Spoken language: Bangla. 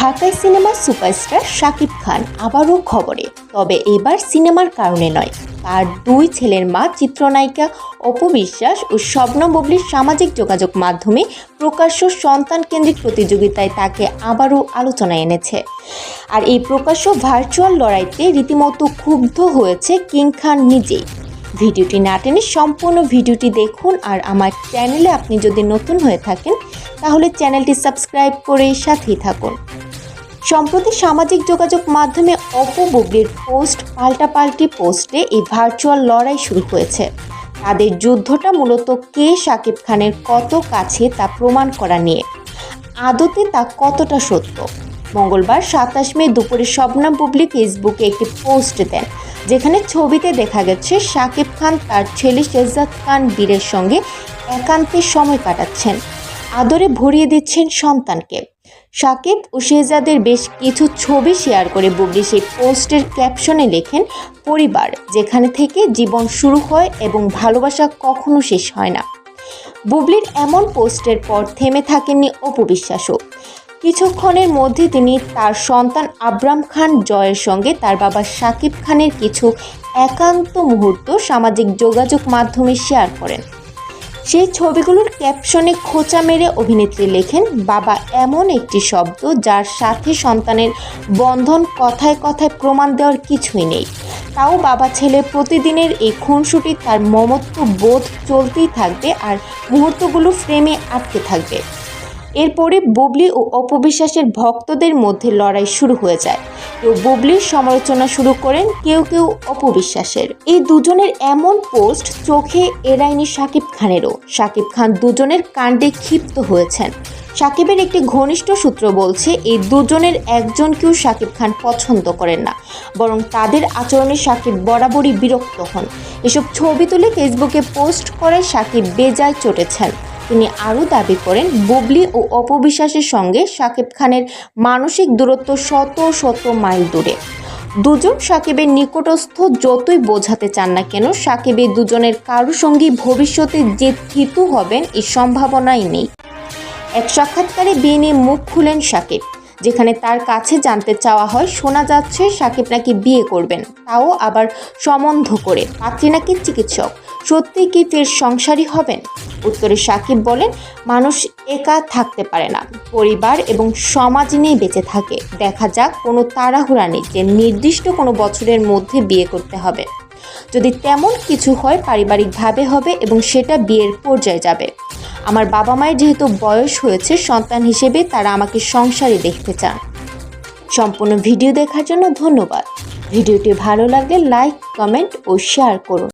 ঢাকায় সিনেমার সুপারস্টার শাকিব খান আবারও খবরে। তবে এবার সিনেমার কারণে নয়। তার দুই ছেলের মা চিত্রনায়িকা অপবিশ্বাস ও স্বপ্ন বুবলির সামাজিক যোগাযোগ মাধ্যমে প্রকাশ্য সন্তান কেন্দ্রিক প্রতিযোগিতায় তাকে আবারও আলোচনায় এনেছে। আর এই প্রকাশ্য ভার্চুয়াল লড়াইতে রীতিমতো ক্ষুব্ধ হয়েছে কিং খান নিজেই। ভিডিওটি না টেনে সম্পূর্ণ ভিডিওটি দেখুন আর আমার চ্যানেলে আপনি যদি নতুন হয়ে থাকেন, তাহলে চ্যানেলটি সাবস্ক্রাইব করে সাথেই থাকুন। সম্প্রতি সামাজিক যোগাযোগ মাধ্যমে অপু বুবলির পোস্ট, পাল্টাপাল্টি পোস্টে এই ভার্চুয়াল লড়াই শুরু হয়েছে। তাদের যুদ্ধটা মূলত কে শাকিব খানের কত কাছে তা প্রমাণ করা নিয়ে। আদতে তা কতটা সত্য? মঙ্গলবার সাতাশ মে দুপুরে শবনম বুবলি ফেসবুকে একটি পোস্ট দেন, যেখানে ছবিতে দেখা গেছে শাকিব খান তার ছেলে শেহজাদ খান বীরের সঙ্গে একান্তে সময় কাটাচ্ছেন। আদরে ভরিয়ে দিচ্ছেন সন্তানকে। সাকিব ও শেহজাদের বেশ কিছু ছবি শেয়ার করে বুবলি সেই পোস্টের ক্যাপশনে লেখেন, পরিবার, যেখানে থেকে জীবন শুরু হয় এবং ভালোবাসা কখনো শেষ হয় না। বুবলির এমন পোস্টের পর থেমে থাকেননি অপবিশ্বাসও কিছুক্ষণের মধ্যে তিনি তার সন্তান আবরাম খান জয়ের সঙ্গে তার বাবা সাকিব খানের কিছু একান্ত মুহূর্ত সামাজিক যোগাযোগ মাধ্যমে শেয়ার করেন। সেই ছবিগুলোর ক্যাপশনে খোঁচা মেরে অভিনেত্রী লেখেন, বাবা, এমন একটি শব্দ যার সাথে সন্তানের বন্ধন কথায় কথায় প্রমাণ দেওয়ার কিছুই নেই। তাও বাবা ছেলে প্রতিদিনের এই খুনসুটি তার মমত্ব বোধ চলতেই থাকবে আর মুহূর্তগুলো ফ্রেমে আটকে থাকবে। এরপরে বুবলি ও অপবিশ্বাসের ভক্তদের মধ্যে লড়াই শুরু হয়ে যায়। কেউ বুবলির সমালোচনা শুরু করেন, কেউ কেউ অপবিশ্বাসের। এই দুজনের এমন পোস্ট চোখে এড়ায়নি শাকিব খানেরও। শাকিব খান দুজনের কাণ্ডে ক্ষিপ্ত হয়েছেন। সাকিবের একটি ঘনিষ্ঠ সূত্র বলছে, এই দুজনের একজনকেও শাকিব খান পছন্দ করেন না, বরং তাদের আচরণে সাকিব বরাবরই বিরক্ত হন। এসব ছবি তুলে ফেসবুকে পোস্ট করে সাকিব বেজায় চটেছেন। তিনি আরও দাবি করেন, বুবলি ও অপবিশ্বাসের সঙ্গে শাকিব খানের মানসিক দূরত্ব শত শত মাইল দূরে। দুজন সাকিবের নিকটস্থ যতই বোঝাতে চান না কেন সাকিবের দুজনের কারও সঙ্গী ভবিষ্যতে যে থিতু হবেন এই সম্ভাবনাই নেই। এক সাক্ষাৎকারে বিয়ে মুখ খুলেন সাকিব। যেখানে তার কাছে জানতে চাওয়া হয়, শোনা যাচ্ছে সাকিব নাকি বিয়ে করবেন। তাও আবার সম্বন্ধ করে। পাত্রী নাকি চিকিৎসক? সত্যি কি ফের সংসারী হবেন? উত্তরে সাকিব বলেন, মানুষ একা থাকতে পারে না। পরিবার এবং সমাজ নিয়ে বেঁচে থাকে। দেখা যাক কোনো তাড়াহুড়া নেই যে নির্দিষ্ট কোনো বছরের মধ্যে বিয়ে করতে হবে। যদি তেমন কিছু হয়, পারিবারিকভাবে হবে এবং সেটা বিয়ের পর্যায়ে যাবে। আমার বাবা মায়ের যেহেতু বয়স হয়েছে, সন্তান হিসেবে তারা আমাকে সংসারে দেখতে চান। সম্পূর্ণ ভিডিও দেখার জন্য ধন্যবাদ। ভিডিওটি ভালো লাগলে লাইক, কমেন্ট ও শেয়ার করুন।